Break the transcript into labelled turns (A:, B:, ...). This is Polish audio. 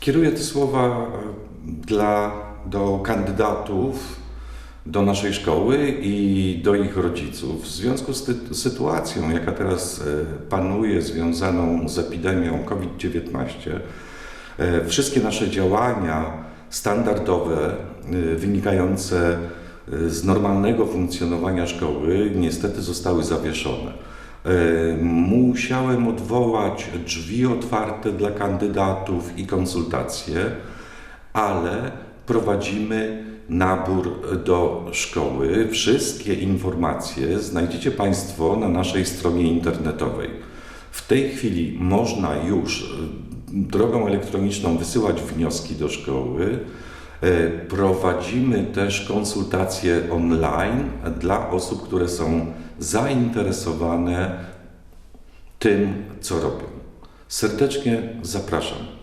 A: Kieruję te słowa e, dla, do kandydatów do naszej szkoły i do ich rodziców. W związku z ty- sytuacją, jaka teraz e, panuje, związaną z epidemią COVID-19, e, wszystkie nasze działania standardowe, wynikające z normalnego funkcjonowania szkoły, niestety zostały zawieszone. E, Musiałem odwołać drzwi otwarte dla kandydatów i konsultacje, ale prowadzimy nabór do szkoły. Wszystkie informacje znajdziecie Państwo na naszej stronie internetowej. W tej chwili można już drogą elektroniczną wysyłać wnioski do szkoły. E, Prowadzimy też konsultacje online dla osób, które są zainteresowane tym, co robią. Serdecznie zapraszam.